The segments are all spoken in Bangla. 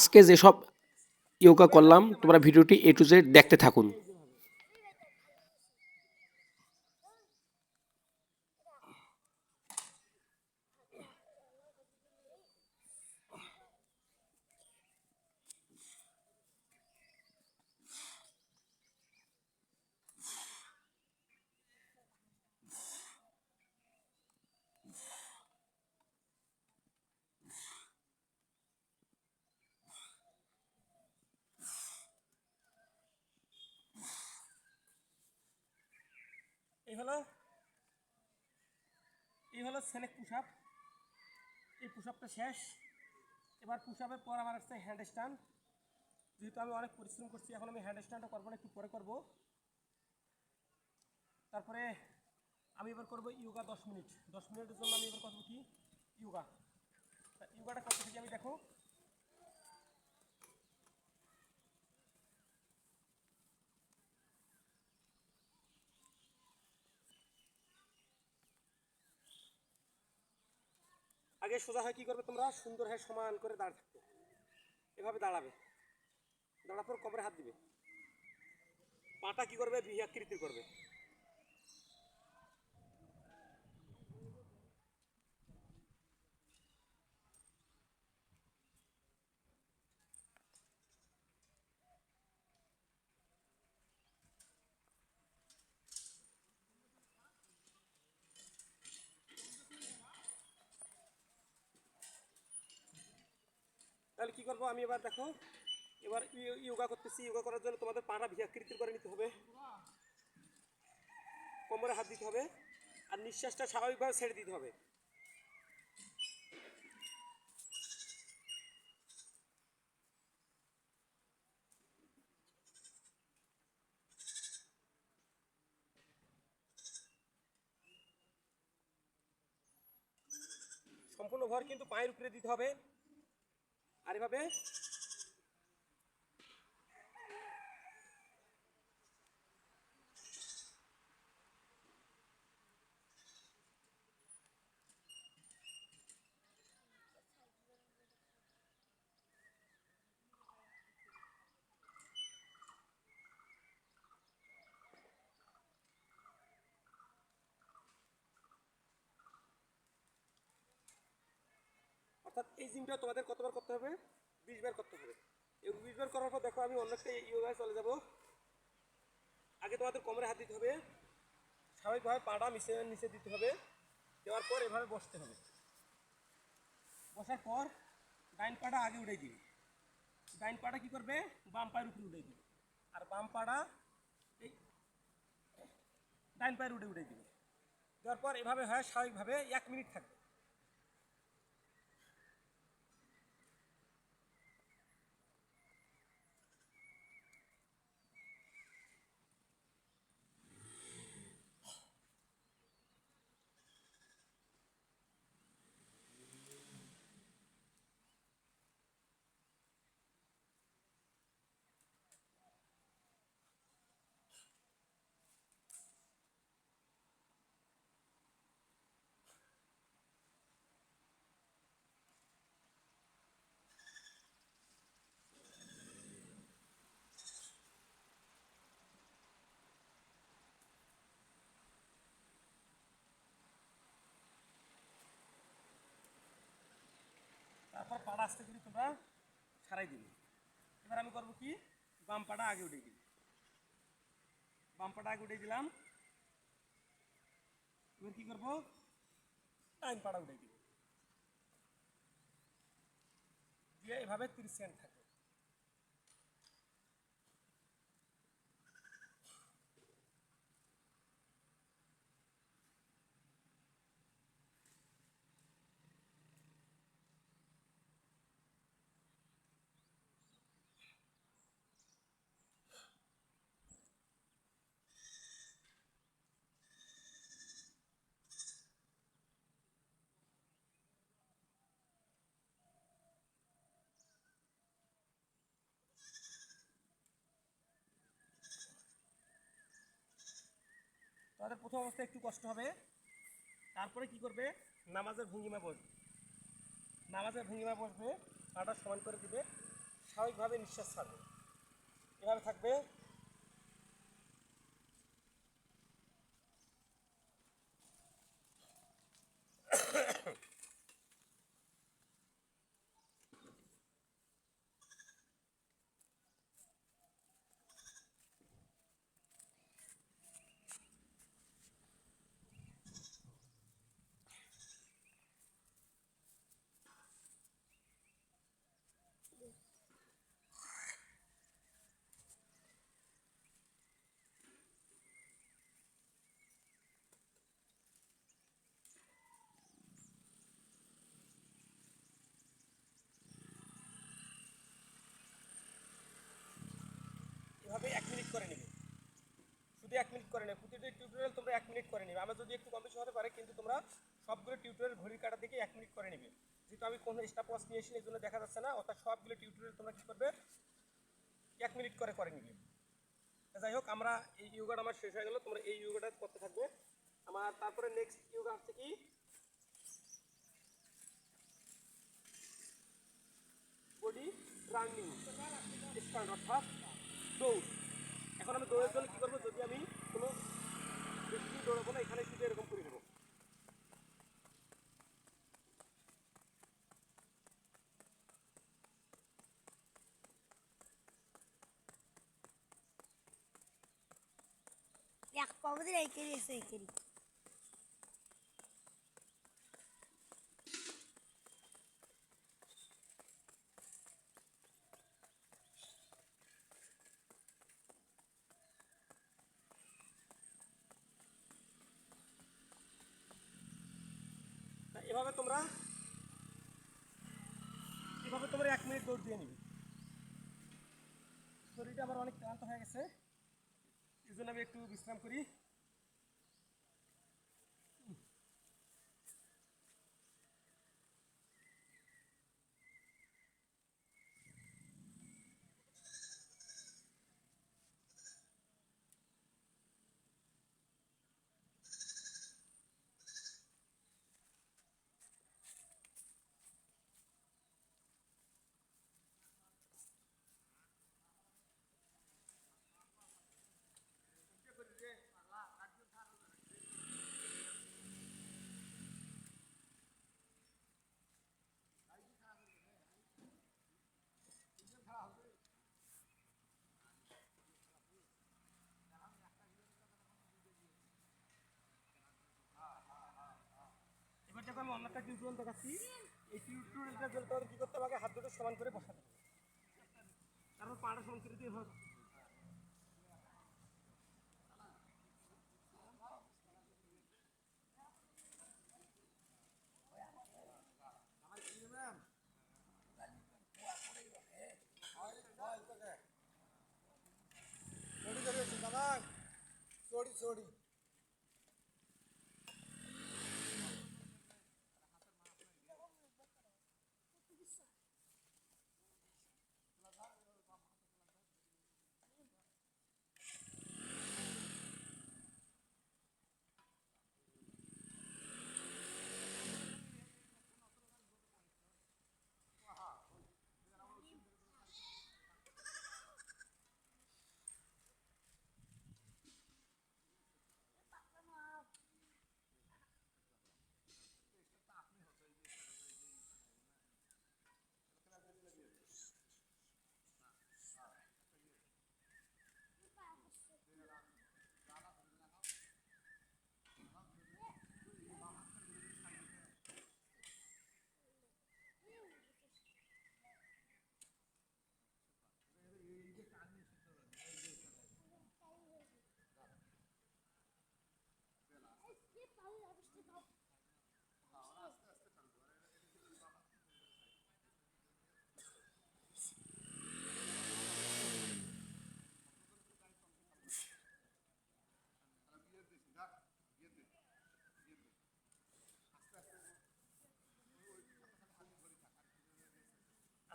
আজকে যেসব ইয়োগা করলাম তোমরা ভিডিওটি এ টু জেড দেখতে থাকুন। এই হলো এই হলো সেনেক পুশ আপ এই পুশ শেষ। এবার পুশ আপের পর আমার আসছে হ্যান্ড স্ট্যান্ড যেহেতু আমি অনেক পরিশ্রম করছি, এখন আমি হ্যান্ড স্ট্যান্ডটা করব না, একটু পরে করব। তারপরে আমি এবার করব ইয়োগা দশ মিনিট। দশ মিনিটের জন্য আমি এবার করব কি? ইয়োগা ইয়োগাটা করতে থেকে আমি, দেখো। আগে সোজা হয়, কি করবে তোমরা? সুন্দর হয়ে সমান করে দাঁড় থাকবে। এভাবে দাঁড়াবে। দাঁড়ার পর কবরে হাত দিবে। পাটা কি করবে? বিহাকৃতির করবে। তাহলে কি করব? আমি এবার দেখো, এবার ইয়োগা করতেছি। ইয়োগা করার জন্য তোমাদের পাটা বিহাকৃতির করে নিতে হবে। কোমরে হাত দিতে হবে। আর নিঃশ্বাসটা স্বাভাবিকভাবে ছেড়ে দিতে হবে। সম্পূর্ণ ভর কিন্তু পায়ের উপরে দিতে হবে। আর এভাবে অর্থাৎ এই জিমটা তোমাদের কতবার করতে হবে? বিশ বার করতে হবে। এই বিশ বার করার পর দেখো আমি অন্য একটা ইয়োগায় চলে যাব। আগে তোমাদের কোমরে হাত দিতে হবে। স্বাভাবিকভাবে পাটা মিশে নিচে দিতে হবে। দেওয়ার পর এভাবে বসতে হবে। বসার পর ডাইন পাটা আগে উঠে দিবে। ডাইন পাটা কি করবে? বাম পায়ের উপরে উঠে দিবে। আর বাম পাটা এই ডাইন পায়ের উঠে উঠে দিবে। দেওয়ার পর এভাবে হয়, স্বাভাবিকভাবে এক মিনিট থাকবে। পাড়া আস্তে করে তোমরা ছাড়াই দিবে। এবার আমি করব কি? বাম পাটা আগে উঠে দিই বাম পাটা আগে উঠে দিলাম। এবার কি করব? টাইম পাড়া উঠে দিব। দিয়ে এভাবে তিরিশ সেকেন্ড থাকবে। তোমাদের প্রথম অবস্থায় একটু কষ্ট হবে। তারপরে কি করবে? নামাজের ভঙ্গিমা বসবে। নামাজের ভঙ্গিমা বসবে পাটা সমান করে দিবে, স্বাভাবিকভাবে নিঃশ্বাস ছাড়বে। এভাবে থাকবে এভাবে এক মিনিট করে নেবে। শুধু এক মিনিট করে নেবে প্রতিটি টিউটোরিয়াল তোমরা এক মিনিট করে নেবে। আমার যদি একটু কম বেশি হতে পারে, কিন্তু তোমরা সবগুলো টিউটোরিয়াল ঘড়ির কাটা দিকে এক মিনিট করে নেবে। যেহেতু আমি কোনো স্টাপ ওয়াচ নিয়ে এসে এই জন্য দেখা যাচ্ছে না। অর্থাৎ সবগুলো টিউটোরিয়াল তোমরা কী করবে? এক মিনিট করে করে নিবে। যাই হোক, আমরা এই ইয়োগাটা আমার শেষ হয়ে গেল। তোমরা এই ইয়োগাটা করতে থাকবে। আমার তারপরে নেক্সট ইয়োগা হচ্ছে কি? বডি রানিং স্টার্ট অর্থাৎ দৌড়। এখন আমি দৌড়ের জন্য কী করব? যদি আমি কোনো বেশি দৌড়াবো না, এখানে শুধু এরকম করে এভাবে তোমরা এভাবে তোমরা এক মিনিট দৌড় দিয়ে নিবে। শরীরটা আমার অনেক ক্লান্ত হয়ে গেছে। এই আমি একটু বিশ্রাম করি এবার যখন আমি অন্য একটা টিউটোরিয়াল দেখাচ্ছি এই টিউটোরিয়ালটার জন্য তোমাদের কী করতে হবে আগে হাত দুটো সমান করে বসাতে হবে তারপর পাটা সমান করে দিয়ে হবে सोडी सोडी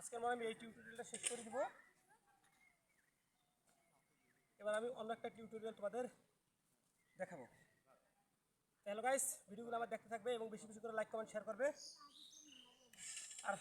আজকের মনে আমি এই টিউটোরিয়ালটা শেষ করে দিব। এবার আমি অন্য একটা টিউটোরিয়াল তোমাদের দেখাবো। হ্যালো গাইস ভিডিওগুলো আমার দেখতে থাকবে এবং বেশি বেশি করে লাইক কমেন্ট শেয়ার করবে। আর